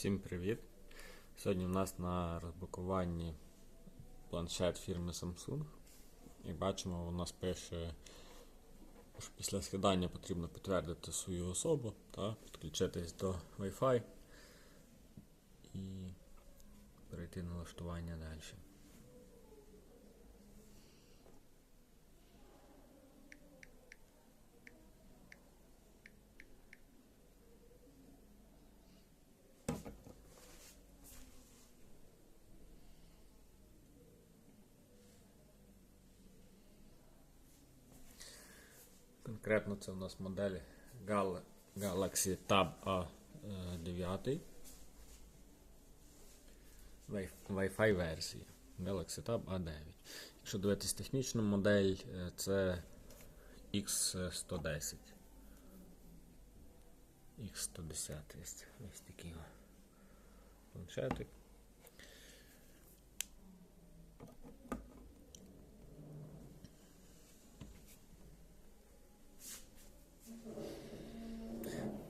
Всім привіт! Сьогодні в нас на розблокуванні планшет фірми Samsung. І бачимо, у нас пише, що після скидання потрібно підтвердити свою особу та підключитись до Wi-Fi і перейти на налаштування далі. Конкретно це у нас модель Gal- Galaxy Tab A9 Wi- Wi-Fi версії Galaxy Tab A9. Якщо дивитись технічну модель, е, це X110. X110 є ось такий планшетик.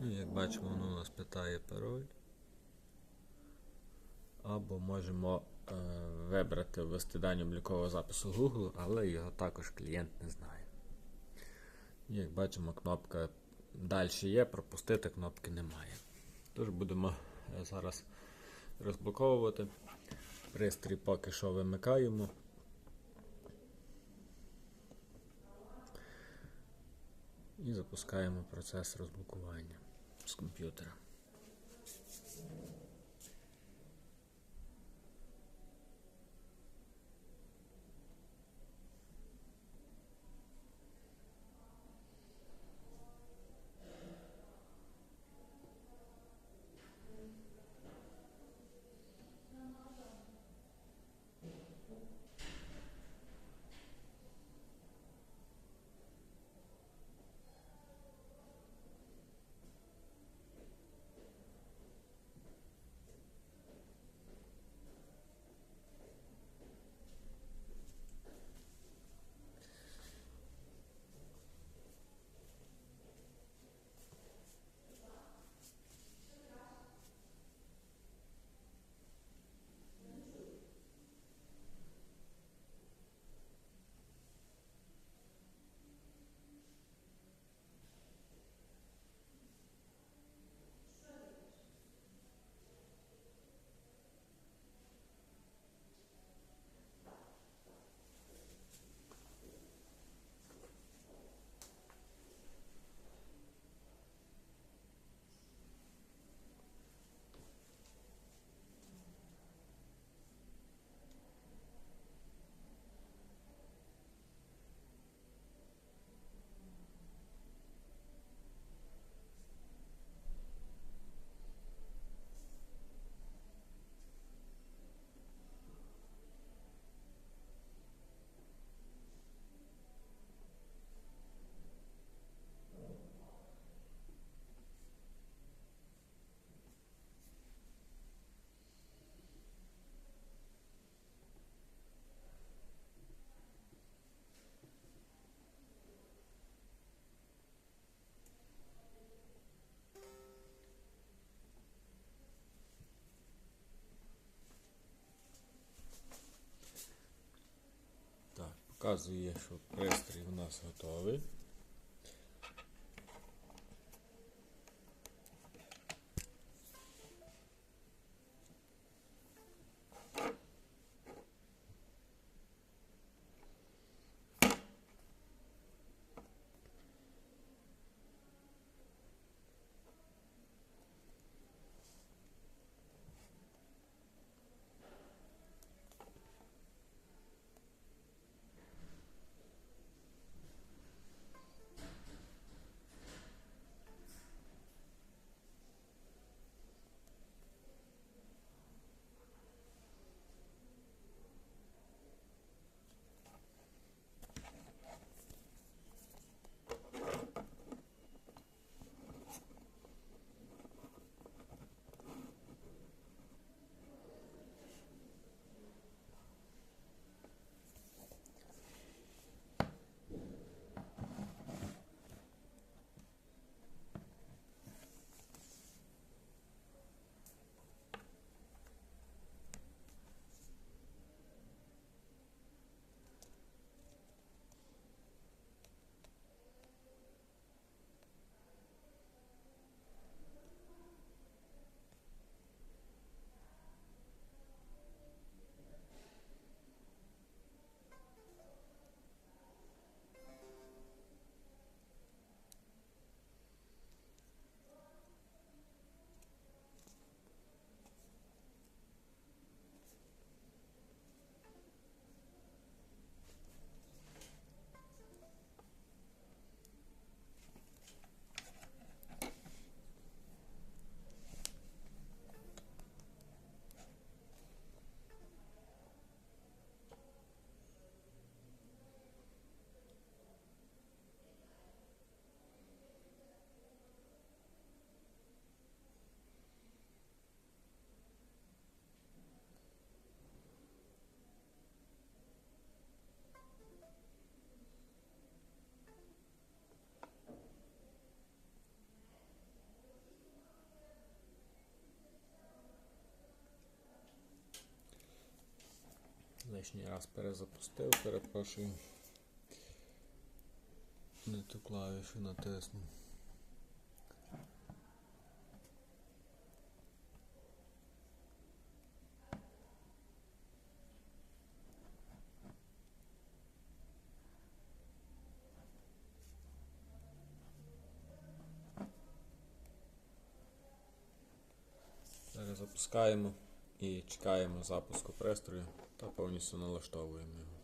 Ну, як бачимо, воно у нас питає пароль. Або можемо е, вибрати ввести дані облікового запису Google, але його також клієнт не знає. Як бачимо, кнопка далі є, пропустити кнопки немає. Тож будемо е, зараз розблоковувати. Пристрій поки що вимикаємо. І запускаємо процес розблокування з комп'ютера. Показує, що пристрій у нас готовий. Лишній раз перезапустив, перепрошую. Не ту клавішу натиснув. Зараз запускаємо і чекаємо запуску пристрою та повністю налаштовуємо його.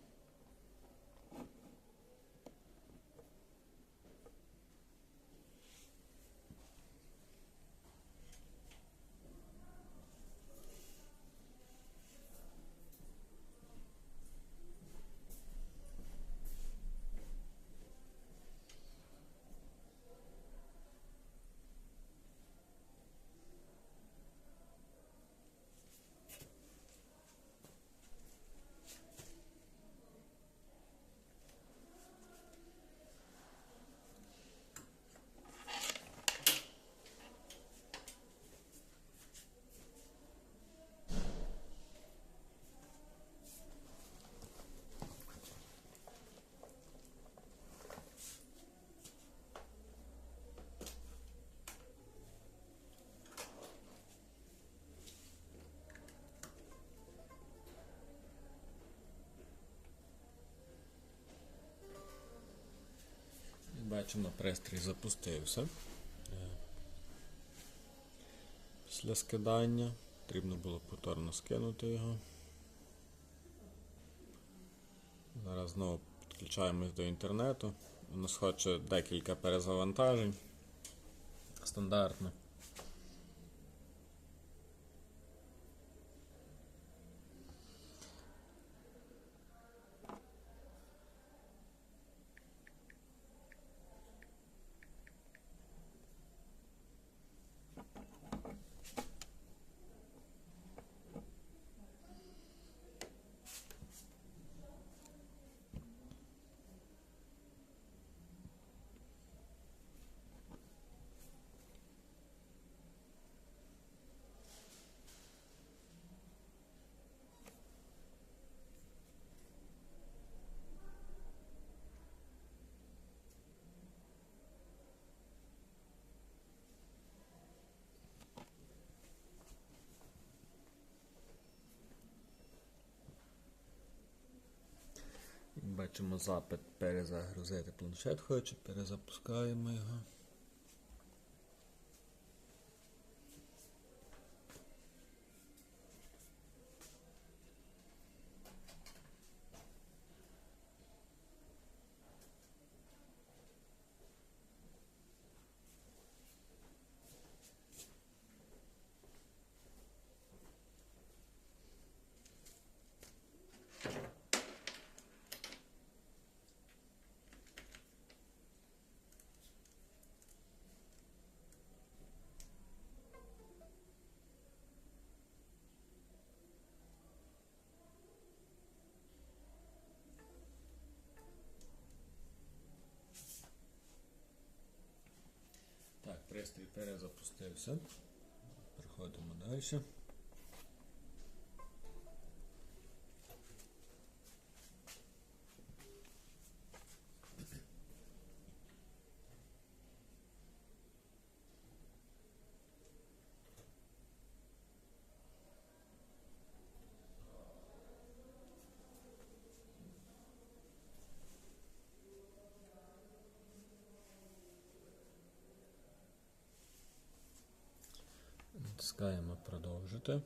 Бачимо, пристрій запустився. Е, Після скидання потрібно було повторно скинути його. Зараз знову підключаємось до інтернету. У нас хоче декілька перезавантажень. Стандартно. Бачимо запит перезагрузити планшет, хоче, перезапускаємо його. Пристрій перезапустився. Переходимо далі. Натискаємо продовжити.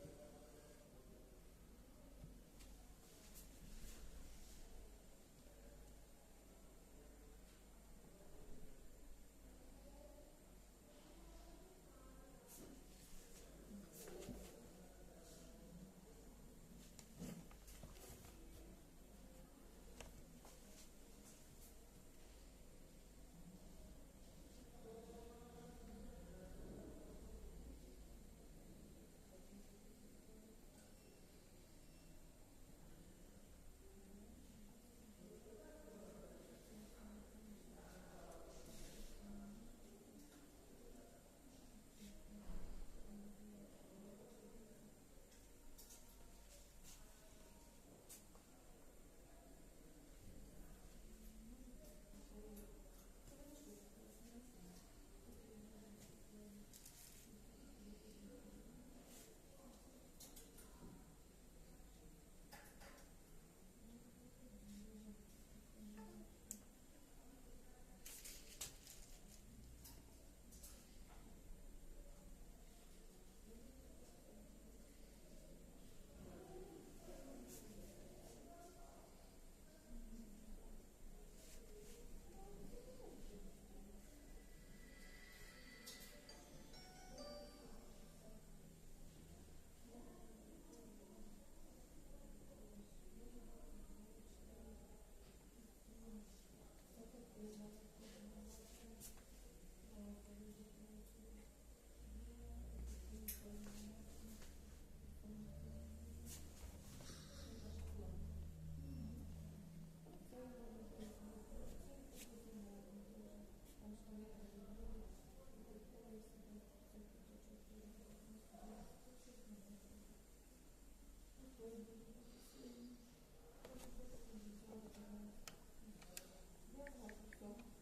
Thank you.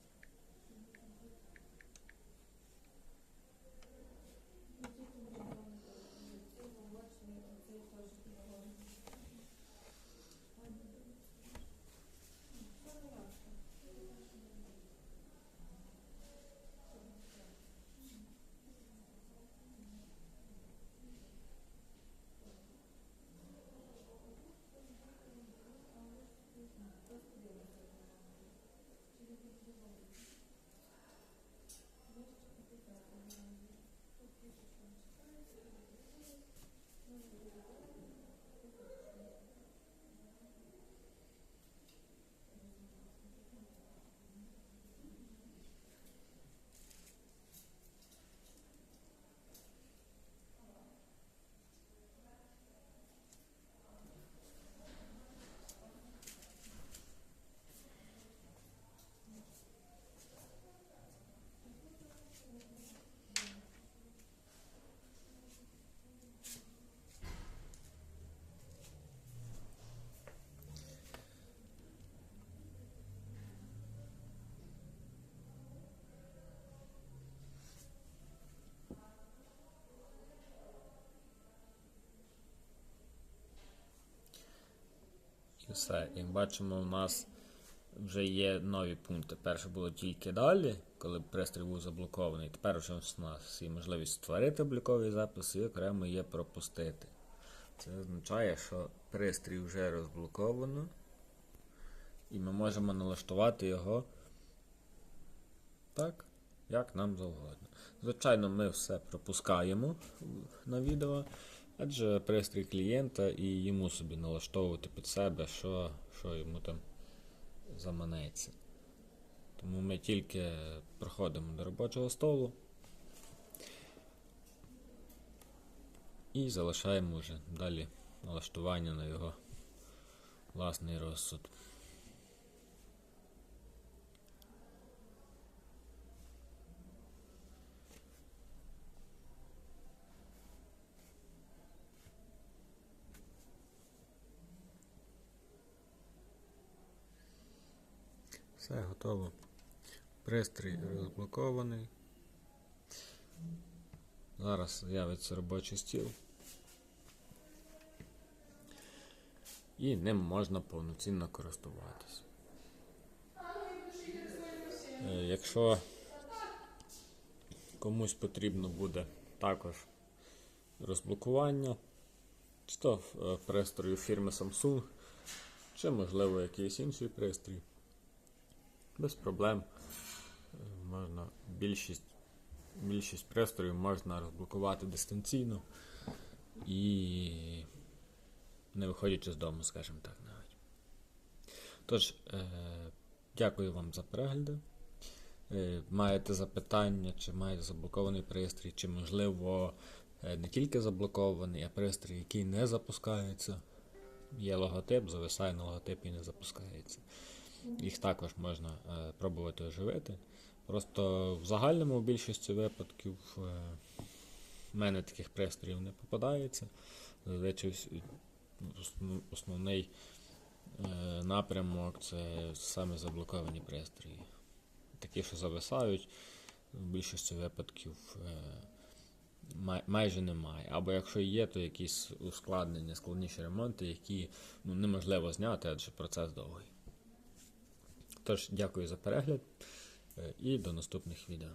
І все. Як бачимо, у нас вже є нові пункти. Перше було тільки далі, коли пристрій був заблокований. Тепер вже у нас є можливість створити обліковий запис і окремо є пропустити. Це означає, що пристрій вже розблоковано, і ми можемо налаштувати його так, як нам завгодно. Звичайно, ми все пропускаємо на відео, адже пристрій клієнта і йому собі налаштовувати під себе, що, що йому там заманеться. Тому ми тільки проходимо до робочого столу і залишаємо вже далі налаштування на його власний розсуд. Все готово. Пристрій розблокований. Зараз з'явиться робочий стіл. І ним можна повноцінно користуватись. Е, Якщо комусь потрібно буде також розблокування, чи то е, пристрою фірми Samsung, чи можливо якийсь інший пристрій. Без проблем. Можна більшість, більшість пристроїв можна розблокувати дистанційно і не виходячи з дому, скажімо так навіть. Тож, е, дякую вам за перегляди. Е, маєте запитання, чи маєте заблокований пристрій, чи можливо е, не тільки заблокований, а пристрій, який не запускається. Є логотип, зависає на логотип і не запускається. Їх також можна е, пробувати оживити. Просто в загальному в більшості випадків е, в мене таких пристроїв не попадається. Зазвичай основний е, напрямок це саме заблоковані пристрої. Такі, що зависають, в більшості випадків май- майже немає. Або якщо є, то якісь ускладнення, складніші ремонти, які ну, неможливо зняти, адже процес довгий. Тож, дякую за перегляд е, і до наступних відео.